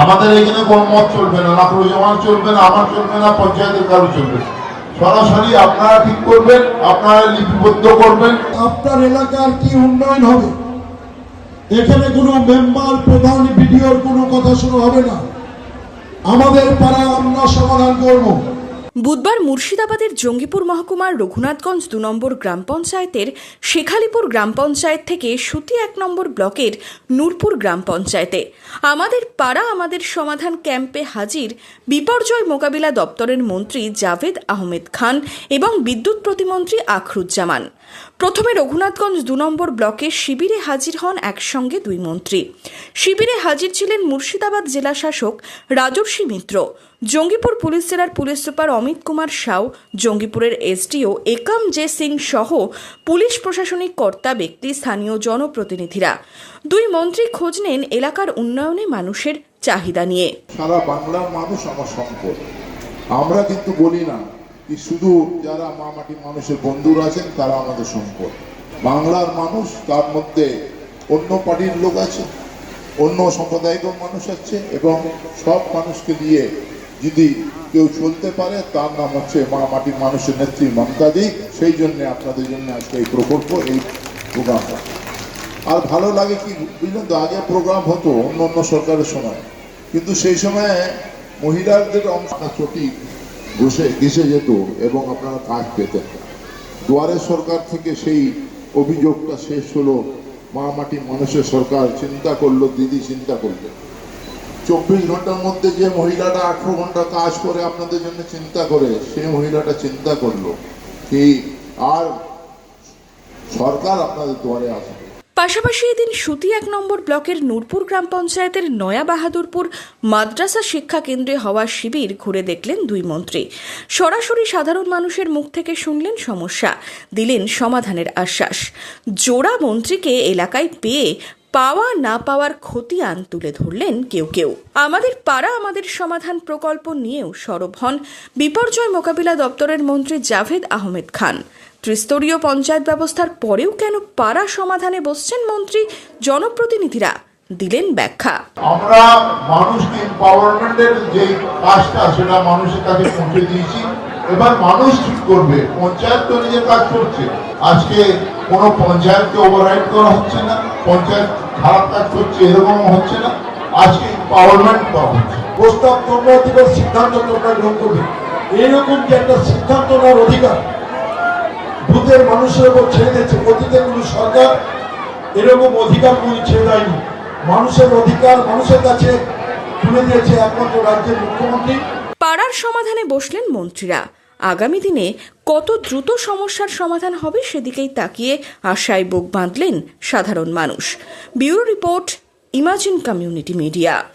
আমাদের এখানে কোন মত চলবে না না জামান চলবে না, আমার চলবে না, পঞ্চায়েতের কারও চলবে সরাসরি আপনারা ঠিক করবেন, আপনারা লিপিবদ্ধ করবেন। আপনার এলাকার কি উন্নয়ন হবে? এখানে কোনো মেম্বার, প্রধান ভিডিওর কোনো কথা শোনা হবে না। আমাদের পাড়া আমরা সমাধান করব। বুধবার মুর্শিদাবাদের জঙ্গিপুর মহকুমার রঘুনাথগঞ্জ দু নম্বর গ্রাম পঞ্চায়েতের শেখালিপুর গ্রাম পঞ্চায়েত থেকে সুতি এক নম্বর ব্লকের নূরপুর গ্রাম পঞ্চায়েতে আমাদের পাড়া আমাদের সমাধান ক্যাম্পে হাজির বিপর্যয় মোকাবিলা দপ্তরের মন্ত্রী জাভেদ আহমেদ খান এবং বিদ্যুৎ প্রতিমন্ত্রী আখরুজ্জামান। প্রথমে রঘুনাথগঞ্জ দু নম্বর ব্লকে শিবিরে হাজির হন একসঙ্গে দুই মন্ত্রী। শিবিরে হাজির ছিলেন মুর্শিদাবাদ জেলা শাসক রাজর্ষি মিত্র। জঙ্গিপুর পুলিশ জেলার পুলিশ সুপার অমিত কুমার সাউ, জঙ্গিপুরের এসডিও একাম জে সিং সহ পুলিশ প্রশাসনিক কর্তা ব্যক্তি, স্থানীয় জনপ্রতিনিধিরা। দুই মন্ত্রী খোঁজ নেন এলাকার উন্নয়নে মানুষের চাহিদা নিয়ে। সারা বাংলার মানুষ আমার সম্পদ। আমরা কিন্তু বলি না কি শুধু যারা মা মাটি মানুষের বন্ধুরা আছেন, তারা আমাদের সম্পদ। বাংলার মানুষ, তার মধ্যে অন্য পার্টির লোক আছে, অন্য সম্প্রদায়ের মানুষ আছে এবং সব মানুষকে দিয়ে যদি কেউ চলতে পারে, তার নাম হচ্ছে মা মাটির মানুষের নেত্রী মমতা দি। সেই জন্য আপনাদের জন্য আজকে এই প্রকল্প, এই প্রোগ্রামটা আর ভালো লাগে কি, বুঝলেন তো, আগে প্রোগ্রাম হতো অন্য অন্য সরকারের সময়। কিন্তু সেই সময় মহিলাদের অংশ চটি বসে ঘেসে যেত এবং আপনারা কাজ পেতেন। দুয়ারে সরকার থেকে সেই অভিযোগটা শেষ হলো, মা মাটি মানুষের সরকার চিন্তা করল, দিদি চিন্তা করল চব্বিশ ঘণ্টার মধ্যে যে মহিলাটা আঠারো ঘণ্টা কাজ করে আপনাদের জন্য চিন্তা করে সেই মহিলাটা চিন্তা করল কি আর সরকার আপনাদের দুয়ারে আসবে? পাশাপাশি এদিন সুতি এক নম্বর ব্লকের নূরপুর গ্রাম পঞ্চায়েতের নয়া বাহাদুরপুর মাদ্রাসা শিক্ষা কেন্দ্রে হওয়া শিবির ঘুরে দেখলেন দুই মন্ত্রী। সরাসরি সাধারণ মানুষের মুখ থেকে শুনলেন সমস্যা, দিলেন সমাধানের আশ্বাস। জোড়া মন্ত্রীকে এলাকায় পেয়ে পাওয়া না পাওয়ার খতিয়ান তুলে ধরলেন কেউ কেউ। আমাদের পাড়া, আমাদের সমাধান প্রকল্প নিয়েও সরব হন বিপর্যয় মোকাবিলা দপ্তরের মন্ত্রী জাভেদ আহমেদ খান। ত্রিস্তরীয় পঞ্চায়েত ব্যবস্থার পরেও কেন পাড়া সমাধানে বসছেন মন্ত্রী, জনপ্রতিনিধিরা দিলেন ব্যাখ্যা। আমরা মানুষকে এম্পাওয়ারমেন্টের যে কাজটা, সেটা মানুষের কাছে পৌঁছে দিয়েছি এবার মানুষ ঠিক করবে। পঞ্চায়েত তো নিজের কাজ করছে। আজকে কোনো পঞ্চায়েতকে ওভাররাইড করা হচ্ছে না। পঞ্চায়েত খারাপ কাজ করছে এরকম হচ্ছে না। আজকে এম্পাওয়ারমেন্ট করা হচ্ছে। প্রস্তাব তোমরা দিবে, সিদ্ধান্ত তোমরা গ্রহণ করবে। এইরকম যে একটা সিদ্ধান্ত নেওয়ার অধিকার ভূতের মানুষের উপর ছেড়ে দিয়েছে, অতীতে কোনো সরকার এরকম অধিকার কোনো ছেড়ে দেয়নি। মানুষের অধিকার মানুষের কাছে তুলে দিয়েছে একমাত্র রাজ্যের মুখ্যমন্ত্রী। পাড়ার সমাধানে বসলেন মন্ত্রীরা। আগামী দিনে কত দ্রুত সমস্যার সমাধান হবে সেদিকেই তাকিয়ে আশায় বুক বাঁধলেন সাধারণ মানুষ। Bureau report, imagine community media.